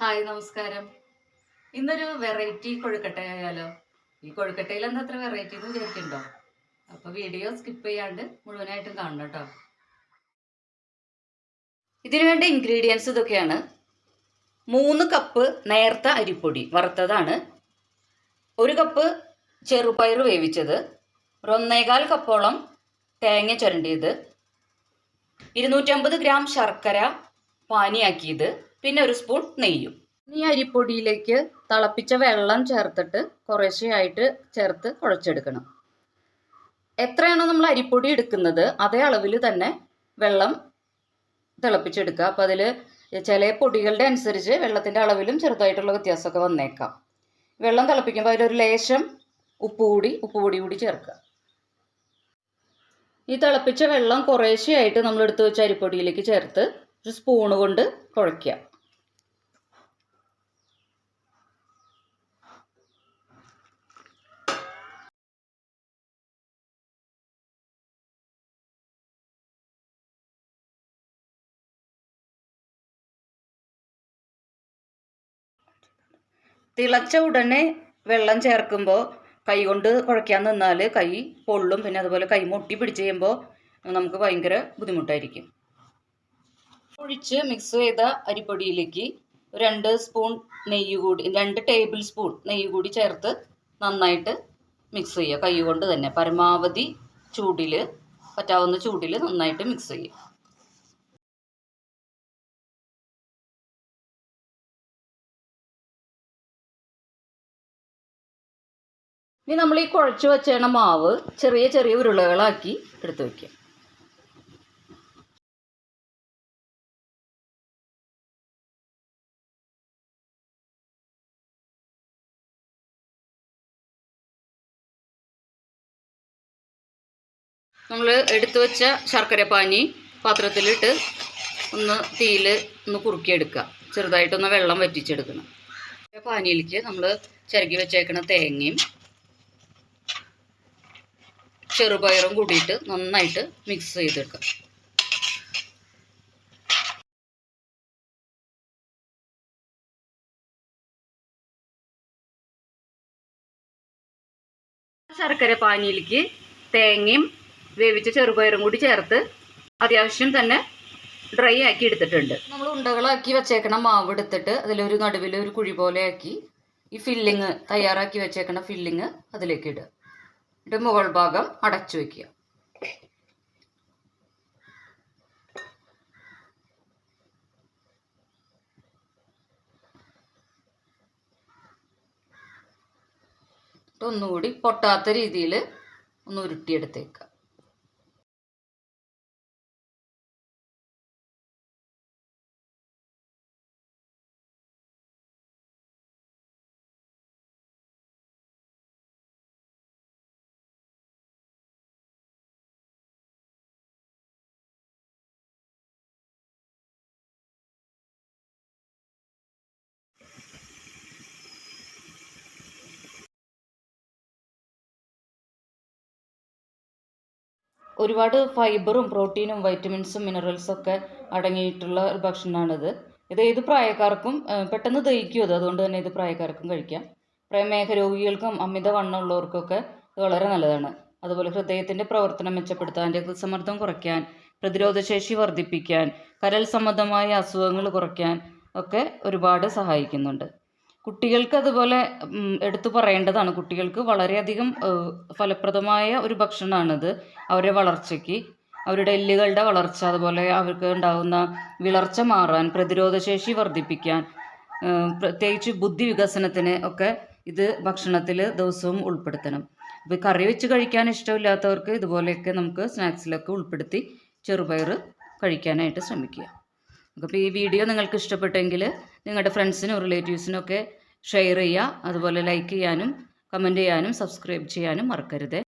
Hi നമസ്കാരം. ഇന്നൊരു variety കൊഴുക്കട്ട ആയാലോ? ഈ കൊഴുക്കട്ടയിൽ എന്താ അത്ര വെറൈറ്റി എന്ന് വിചാരിക്കണ്ടോ അപ്പൊ വീഡിയോ സ്കിപ്പ് ചെയ്യാണ്ട് മുഴുവനായിട്ടും കാണണം കേട്ടോ. ഇതിനു വേണ്ട ഇൻഗ്രീഡിയൻസ് ഇതൊക്കെയാണ്. മൂന്ന് കപ്പ് നേർത്ത അരിപ്പൊടി വറുത്തതാണ്. ഒരു കപ്പ് ചെറുപയർ വേവിച്ചത്. ഒന്നേകാൽ കപ്പോളം തേങ്ങ ചുരണ്ടിയത്. ഇരുന്നൂറ്റമ്പത് ഗ്രാം ശർക്കര പാനിയാക്കിയത്. പിന്നെ ഒരു സ്പൂൺ നെയ്യും. ഈ അരിപ്പൊടിയിലേക്ക് തിളപ്പിച്ച വെള്ളം ചേർത്തിട്ട് കുറേശ്ശെയായിട്ട് ചേർത്ത് കുഴച്ചെടുക്കണം. എത്രയാണോ നമ്മൾ അരിപ്പൊടി എടുക്കുന്നത് അതേ അളവിൽ തന്നെ വെള്ളം തിളപ്പിച്ചെടുക്കുക. അപ്പോൾ അതിൽ ചില പൊടികളുടെ അനുസരിച്ച് വെള്ളത്തിന്റെ അളവിലും ചെറുതായിട്ടുള്ള വ്യത്യാസമൊക്കെ വന്നേക്കാം. വെള്ളം തിളപ്പിക്കുമ്പോൾ അതിലൊരു ലേശം ഉപ്പ് കൂടി ഉപ്പ് പൊടി കൂടി ചേർക്കുക. ഈ തിളപ്പിച്ച വെള്ളം കുറേശ്ശെയായിട്ട് നമ്മൾ എടുത്തു വെച്ച അരിപ്പൊടിയിലേക്ക് ചേർത്ത് ഒരു സ്പൂണ് കൊണ്ട് കുഴയ്ക്കുക. തിളച്ച ഉടനെ വെള്ളം ചേർക്കുമ്പോൾ കൈ കൊണ്ട് കുഴയ്ക്കാൻ നിന്നാൽ കൈ പൊള്ളും. പിന്നെ അതുപോലെ കൈ മുട്ടി പിടിച്ച് കഴിയുമ്പോൾ നമുക്ക് ഭയങ്കര ബുദ്ധിമുട്ടായിരിക്കും. ഒഴിച്ച് മിക്സ് ചെയ്ത അരിപ്പൊടിയിലേക്ക് രണ്ട് സ്പൂൺ നെയ്യ് കൂടി രണ്ട് ടേബിൾ സ്പൂൺ നെയ്യ് കൂടി ചേർത്ത് നന്നായിട്ട് മിക്സ് ചെയ്യുക. കൈ കൊണ്ട് തന്നെ പരമാവധി ചൂടിൽ പറ്റാവുന്ന ചൂടിൽ നന്നായിട്ട് മിക്സ് ചെയ്യുക. ഇനി നമ്മൾ ഈ കുഴച്ച് വെച്ചേണ മാവ് ചെറിയ ചെറിയ ഉരുളകളാക്കി എടുത്തു വയ്ക്കുക നമ്മൾ എടുത്തു വെച്ച ശർക്കര പാനി പാത്രത്തിലിട്ട് ഒന്ന് തീയിൽ ഒന്ന് കുറുക്കിയെടുക്കുക. ചെറുതായിട്ടൊന്ന് വെള്ളം വറ്റിച്ചെടുക്കണം. പാനിയിലേക്ക് നമ്മൾ ചിരകി വെച്ചേക്കുന്ന തേങ്ങയും ചെറുപയറും കൂടിയിട്ട് നന്നായിട്ട് മിക്സ് ചെയ്തെടുക്കാം. ശർക്കര പാനിയിലേക്ക് തേങ്ങയും വേവിച്ച ചെറുപയറും കൂടി ചേർത്ത് അത്യാവശ്യം തന്നെ ഡ്രൈ ആക്കി എടുത്തിട്ടുണ്ട്. നമ്മൾ ഉണ്ടകളാക്കി വെച്ചേക്കണ മാവ് എടുത്തിട്ട് അതിലൊരു നടുവിൽ ഒരു കുഴി പോലെ ആക്കി ഈ ഫില്ലിങ് തയ്യാറാക്കി വെച്ചേക്കണ ഫില്ലിങ് അതിലേക്ക് ഇടുക. എന്നിട്ട് മുകൾ ഭാഗം അടച്ചു വെക്കുക. ഒന്നുകൂടി പൊട്ടാത്ത രീതിയിൽ ഒന്ന് ഉരുട്ടിയെടുത്തേക്കുക. ഒരുപാട് ഫൈബറും പ്രോട്ടീനും വൈറ്റമിൻസും മിനറൽസും ഒക്കെ അടങ്ങിയിട്ടുള്ള ഒരു ഭക്ഷണമാണിത് ഇത് ഏത് പ്രായക്കാർക്കും പെട്ടെന്ന് ദഹിക്കും അത്. അതുകൊണ്ട് തന്നെ ഇത് പ്രായക്കാർക്കും കഴിക്കാം. പ്രമേഹ രോഗികൾക്കും അമിതവണ്ണം ഉള്ളവർക്കൊക്കെ ഇത് വളരെ നല്ലതാണ്. അതുപോലെ ഹൃദയത്തിന്റെ പ്രവർത്തനം മെച്ചപ്പെടുത്താൻ രക്തസമ്മർദ്ദം കുറയ്ക്കാൻ പ്രതിരോധശേഷി വർദ്ധിപ്പിക്കാൻ കരൽ സംബന്ധമായ അസുഖങ്ങൾ കുറയ്ക്കാൻ ഒക്കെ ഒരുപാട് സഹായിക്കുന്നുണ്ട്. കുട്ടികൾക്ക് അതുപോലെ എടുത്തു പറയേണ്ടതാണ്. കുട്ടികൾക്ക് വളരെയധികം ഫലപ്രദമായ ഒരു ഭക്ഷണമാണിത്. അവരുടെ വളർച്ചയ്ക്ക്. അവരുടെ എല്ലുകളുടെ വളർച്ച അതുപോലെ അവർക്ക് ഉണ്ടാകുന്ന വിളർച്ച മാറാൻ പ്രതിരോധശേഷി വർദ്ധിപ്പിക്കാൻ പ്രത്യേകിച്ച് ബുദ്ധി വികസനത്തിന് ഒക്കെ ഇത് ഭക്ഷണത്തിൽ ദിവസവും ഉൾപ്പെടുത്തണം. അപ്പോൾ കറി വെച്ച് കഴിക്കാൻ ഇഷ്ടമില്ലാത്തവർക്ക് ഇതുപോലെയൊക്കെ നമുക്ക് സ്നാക്സിലൊക്കെ ഉൾപ്പെടുത്തി ചെറുപയർ കഴിക്കാനായിട്ട് ശ്രമിക്കുക. അപ്പോൾ ഈ വീഡിയോ നിങ്ങൾക്ക് ഇഷ്ടപ്പെട്ടെങ്കിൽ നിങ്ങളുടെ ഫ്രണ്ട്സിനും റിലേറ്റീവ്സിനും ഒക്കെ ഷെയർ ചെയ്യുക. അതുപോലെ ലൈക്ക് ചെയ്യാനും കമന്റ് ചെയ്യാനും സബ്സ്ക്രൈബ് ചെയ്യാനും മറക്കരുത്.